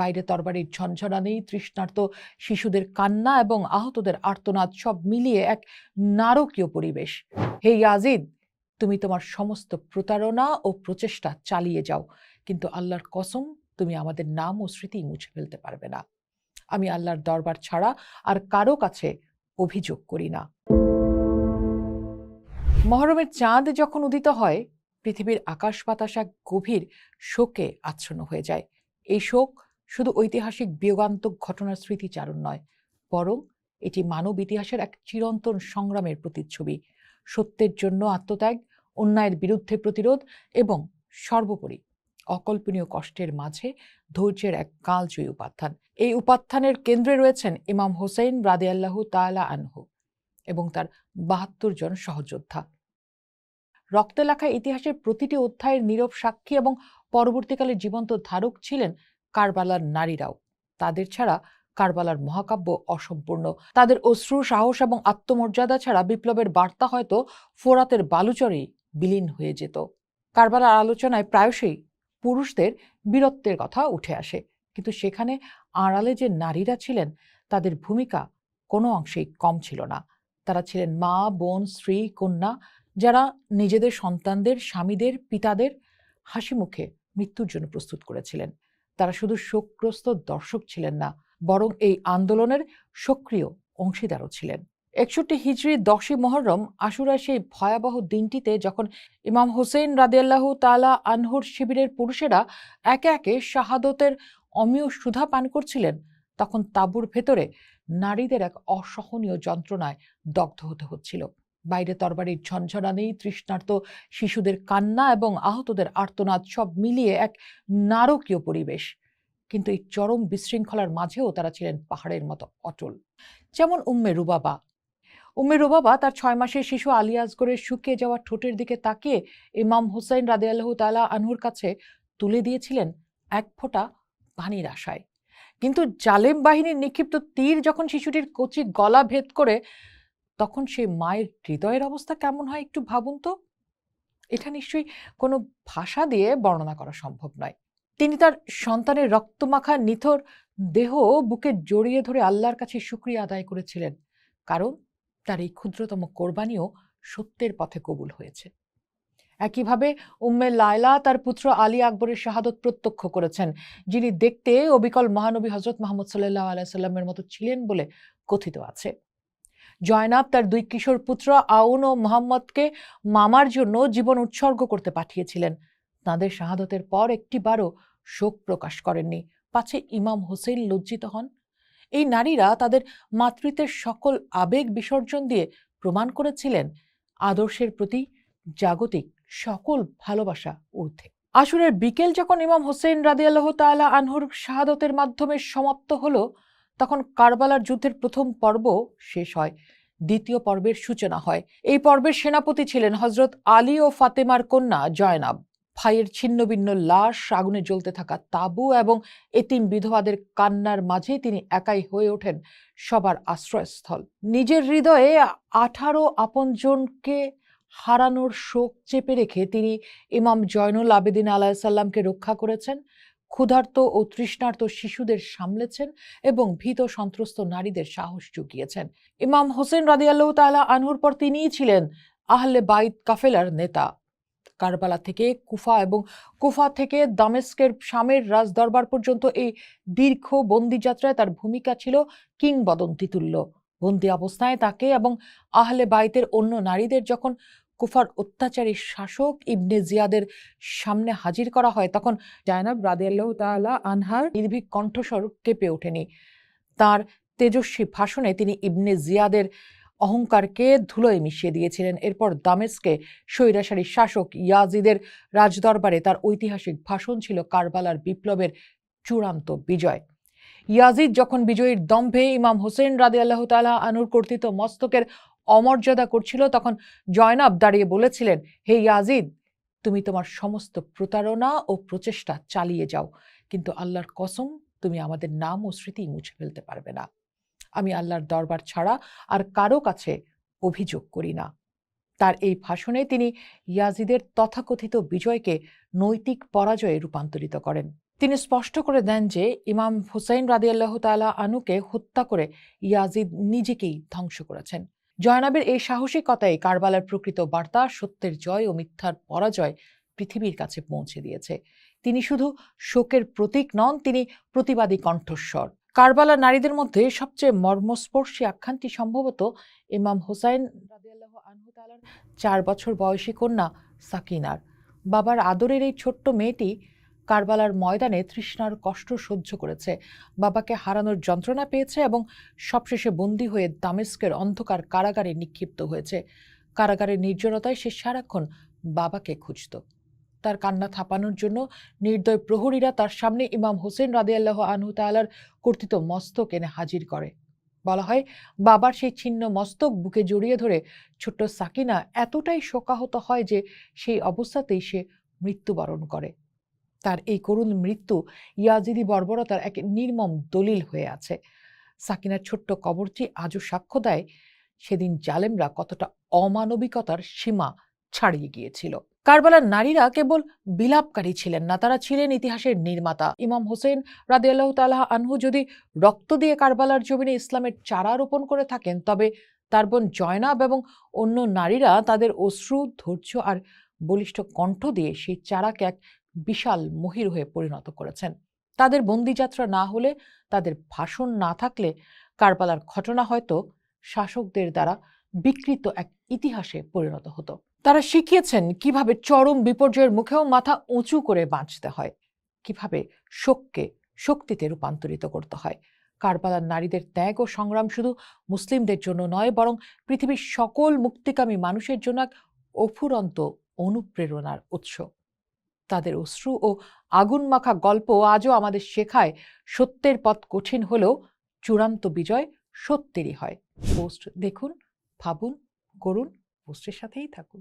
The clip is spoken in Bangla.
বাইরে তরবারির ঝনঝনানি তৃষ্ণার্ত শিশুদের কান্না এবং আহতদের আর্তনাদ সব মিলিয়ে এক নারকীয় পরিবেশ। হে ইয়াজিদ, তুমি তোমার সমস্ত প্রতারণা ও প্রচেষ্টা চালিয়ে যাও, কিন্তু আল্লাহর কসম, তুমি আমাদের নাম ও স্মৃতি মুছে ফেলতে পারবে না। আমি আল্লাহর দরবার ছাড়া আর কারও কাছে অভিযোগ করি না। মহরমের চাঁদ যখন উদিত হয়, পৃথিবীর আকাশ বাতাস এক গভীর শোকে আচ্ছন্ন হয়ে যায়। এই শোক শুধু ঐতিহাসিক বিয়োগান্তক ঘটনার স্মৃতিচারণ নয়, বরং এটি মানব ইতিহাসের এক চিরন্তন সংগ্রামের প্রতিচ্ছবি। সত্যের জন্য আত্মত্যাগ, অন্যায়ের বিরুদ্ধে প্রতিরোধ এবং সর্বোপরি অকল্পনীয় কষ্টের মাঝে ধৈর্যের এক কালজয়ী উপাখ্যান এই উপাখ্যানের কেন্দ্রে রয়েছেন ইমাম হোসেন রাদিয়াল্লাহু তাআলা আনহু এবং তার বাহাত্তর জন সহযোদ্ধা। রক্তে লেখা ইতিহাসের প্রতিটি অধ্যায়ের নীরব সাক্ষী এবং পরবর্তীকালে জীবন্ত ধারক ছিলেন কারবালার নারীরাও। তাদের ছাড়া কারবালার মহাকাব্য অসম্পূর্ণ। তাদের অশ্রু, সাহস এবং আত্মমর্যাদা ছাড়া বিপ্লবের বার্তা হয়তো ফোরাতের বালুচরেই বিলীন হয়ে যেত। কারবালার আলোচনায় প্রায়শই পুরুষদের বীরত্বের কথা উঠে আসে। কিন্তু সেখানে আড়ালে যে নারীরা ছিলেন, তাদের ভূমিকা কোনো অংশেই কম ছিল না। তারা ছিলেন মা, বোন, স্ত্রী, কন্যা, যারা নিজেদের সন্তানদের, স্বামীদের, পিতাদের হাসি মুখে মৃত্যুর জন্য প্রস্তুত করেছিলেন। তারা শুধু শোকগ্রস্ত দর্শক ছিলেন না, বরং এই আন্দোলনের সক্রিয় অংশীদারও ছিলেন। একষট্টি হিজড়ি দশই মহরম আশুরা সেই ভয়াবহ দিনটিতে যখন ইমাম হোসেন রাদিয়াল্লাহু তালা আনহুর শিবিরের পুরুষেরা একে একে শাহাদতের অমীয় সুধা পান করছিলেন, তখন তাঁবুর ভেতরে নারীদের এক অসহনীয় যন্ত্রণায় দগ্ধ হতে হচ্ছিল। বাইরে তরবারির ঝনঝনানি তৃষ্ণার্ত শিশুদের কান্না এবং আহতদের আর্তনাদ সব মিলিয়ে এক নারকীয় পরিবেশ। কিন্তু এই চরম বিশৃঙ্খলার মাঝেও তারা ছিলেন পাহাড়ের মতো অটল। যেমন উম্মে রুবাবা। উম্মে রুবাবা তার ছয় মাসের শিশু আলী আসগরের শুকিয়ে যাওয়া ঠোঁটের দিকে তাকিয়ে ইমাম হুসাইন রাদে আল্লাহ তালা আনহুর কাছে তুলে দিয়েছিলেন এক ফোঁটা পানির আশায়। কিন্তু জালেম বাহিনীর নিক্ষিপ্ত তীর যখন শিশুটির কচি গলা ভেদ করে তখন সেই মায়ের হৃদয়ের অবস্থা কেমন হয় একটু ভাবুন তো? এটা নিশ্চয়ই কোনো ভাষা দিয়ে বর্ণনা করা সম্ভব নয়। তিনি তার সন্তানের রক্তমাখা নিথর দেহ বুকে জড়িয়ে ধরে আল্লাহর কাছে শুক্রিয়া আদায় করেছিলেন। কারণ তার এই ক্ষুদ্রতম কোরবানিও সত্যের পথে কবুল হয়েছে। একইভাবে উম্মে লায়লা তার পুত্র আলী আকবরের শাহাদত প্রত্যক্ষ করেছেন, যিনি দেখতে অবিকল মহানবী হজরত মোহাম্মদ সাল্লাহ আলাইসাল্লামের মতো ছিলেন বলে কথিত আছে। জয়নাব তার দুই কিশোর পুত্র আউন ও মোহাম্মদকে মামার জন্য জীবন উৎসর্গ করতে পাঠিয়েছিলেন। তাঁদের শাহাদতের পর একটিবারও শোক প্রকাশ করেননি। পাছে ইমাম হোসেন লজ্জিত হন। এই নারীরা তাদের মাতৃত্বের সকল আবেগ বিসর্জন দিয়ে প্রমাণ করেছিলেন আদর্শের প্রতি জাগতিক সকল ভালোবাসা ঊর্ধ্বে। আশুরের বিকেল যখন ইমাম হোসেন রাদিয়াল্লাহ তাআলা আনহুর শাহাদতের মাধ্যমে সমাপ্ত হলো তখন কারবালার যুদ্ধের প্রথম পর্ব শেষ হয়, দ্বিতীয় পর্বের সূচনা হয়। এই পর্বের সেনাপতি ছিলেন হজরত আলী ও ফাতেমার কন্যা জয়নাব। ভাইয়ের ছিন্নভিন্ন লাশ আগুনে জ্বলতে থাকা তাবু এবং এতিম বিধবাদের কান্নার মাঝে তিনি একাই হয়ে ওঠেন সবার আশ্রয়স্থল। নিজের হৃদয়ে আঠারো আপনজনকে হারানোর শোক চেপে রেখে তিনি ইমাম জয়নুল আবেদিন আলাহিসাল্লামকে রক্ষা করেছেন। ক্ষুধার্ত ও তৃষ্ণার্ত শিশুদের সামলেছেন এবং ভীত সন্ত্রস্ত নারীদের সাহস জুগিয়েছেন। ইমাম হোসেন রাদিয়াল্লাহ তালা আনহুর পর তিনিই ছিলেন আহলে বাইত কাফেলার নেতা। কারবালা থেকে কুফা এবং কুফা থেকে দামেস্কের শামের রাজদরবার পর্যন্ত এই দীর্ঘ বন্দিযাত্রায় তার ভূমিকা ছিল কিংবদন্তিতুল্য। বন্দি অবস্থায় তাকে এবং আহলে বাইতের অন্য নারীদের যখন কুফার অত্যাচারী শাসক ইবনে জিয়াদের সামনে হাজির করা হয়। তখন জায়নাব রাদিয়াল্লাহ তাআলা আনহার নির্ভীক কণ্ঠস্বর কেঁপে ওঠেনি। তার তেজস্বী ভাষণে তিনি ইবনে জিয়াদের অহংকারকে ধুলোয় মিশিয়ে দিয়েছিলেন। এরপর দামেস্কে স্বৈরাচারী শাসক ইয়াজিদের রাজদরবারে তার ঐতিহাসিক ভাষণ ছিল কারবালার বিপ্লবের চূড়ান্ত বিজয়। ইয়াজিদ যখন বিজয়ীর দম্ভে ইমাম হোসেন রাদে আল্লাহ তালা আনুর কর্তৃত মস্তকের অমর্যাদা করছিল, তখন জয়নাব দাঁড়িয়ে বলেছিলেন, হে ইয়াজিদ, তুমি তোমার সমস্ত প্রতারণা ও প্রচেষ্টা চালিয়ে যাও, কিন্তু আল্লাহর কসম, তুমি আমাদের নাম ও স্মৃতি মুছে ফেলতে পারবে না। আমি আল্লাহর দরবার ছাড়া আর কারও কাছে অভিযোগ করি না। তার এই ভাষণে তিনি ইয়াজিদের তথাকথিত বিজয়কে নৈতিক পরাজয়ে রূপান্তরিত করেন। তিনি স্পষ্ট করে দেন যে, ইমাম হুসাইন রাদিয়াল্লাহ তাআলা আনুকে হত্যা করে ইয়াজিদ নিজেকেই ধ্বংস করেছেন। জয়নাবের এই সাহসিকতাই কারবালার প্রকৃত বার্তা, সত্যের জয় ও মিথ্যার পরাজয় পৃথিবীর কাছে পৌঁছে দিয়েছে। তিনি শুধু শোকের প্রতীক নন, তিনি প্রতিবাদী কণ্ঠস্বর। কারবালা নারীদের মধ্যে সবচেয়ে মর্মস্পর্শী আখ্যানটি সম্ভবত ইমাম হুসাইন চার বছর বয়সী কন্যা সাকিনার। বাবার আদরের এই ছোট্ট মেয়েটি কারবালার ময়দানে তৃষ্ণার কষ্ট সহ্য করেছে। বাবাকে হারানোর যন্ত্রণা পেয়েছে এবং সবশেষে বন্দী হয়ে দামেস্কের অন্ধকার কারাগারে নিক্ষিপ্ত হয়েছে। কারাগারের নির্জনতায় সে সারাক্ষণ বাবাকে খুঁজত। তার কান্না থাপানোর জন্য নির্দয় প্রহরীরা তার সামনে ইমাম হোসেন রাদিয়াল্লাহ আনহু তাআলার কর্তৃত মস্তক এনে হাজির করে। বলা হয়, বাবার সেই ছিন্ন মস্তক বুকে জড়িয়ে ধরে ছোট্ট সাকিনা এতটাই শোকাহত হয় যে সেই অবস্থাতেই সে মৃত্যুবরণ করে। তার এই করুণ মৃত্যু ইয়াজিদি বর্বরতার এক নির্মম দলিল হয়ে আছে। সাকিনার ছোট্ট কবরটি আজও সাক্ষ্য দেয় সেদিন জালেমরা কতটা অমানবিকতার সীমা ছাড়িয়ে গিয়েছিল। কারবালার নারীরা কেবল বিলাপকারী ছিলেন না, তারা ছিলেন ইতিহাসের নির্মাতা। ইমাম হোসেন রাদিয়াল্লাহু তাআলা আনহু যদি রক্ত দিয়ে কারবালার জমিনে ইসলামের চারা রোপণ করে থাকেন, তবে তার বোন জয়নাব এবং অন্য নারীরা তাদের অশ্রু, ধৈর্য আর বলিষ্ঠ কণ্ঠ দিয়ে সেই চারাকে এক বিশাল মহির হয়ে পরিণত করেছেন। তাদের বন্দিযাত্রা না হলে, তাদের ভাষণ না থাকলে কারবালার ঘটনা হয়তো শাসকদের দ্বারা বিকৃত এক ইতিহাসে পরিণত হতো। তারা শিখিয়েছেন কীভাবে চরম বিপর্যয়ের মুখেও মাথা উঁচু করে বাঁচতে হয়, কীভাবে শোককে শক্তিতে রূপান্তরিত করতে হয়। কারবালার নারীদের ত্যাগ ও সংগ্রাম শুধু মুসলিমদের জন্য নয়, বরং পৃথিবীর সকল মুক্তিকামী মানুষের জন্য এক অফুরন্ত অনুপ্রেরণার উৎস। তাদের অশ্রু ও আগুন মাখা গল্প আজও আমাদের শেখায় সত্যের পথ কঠিন হলেও চূড়ান্ত বিজয় সত্যেরই হয়। পোস্ট দেখুন, ভাবুন, করুন, পোস্টের সাথেই থাকুন।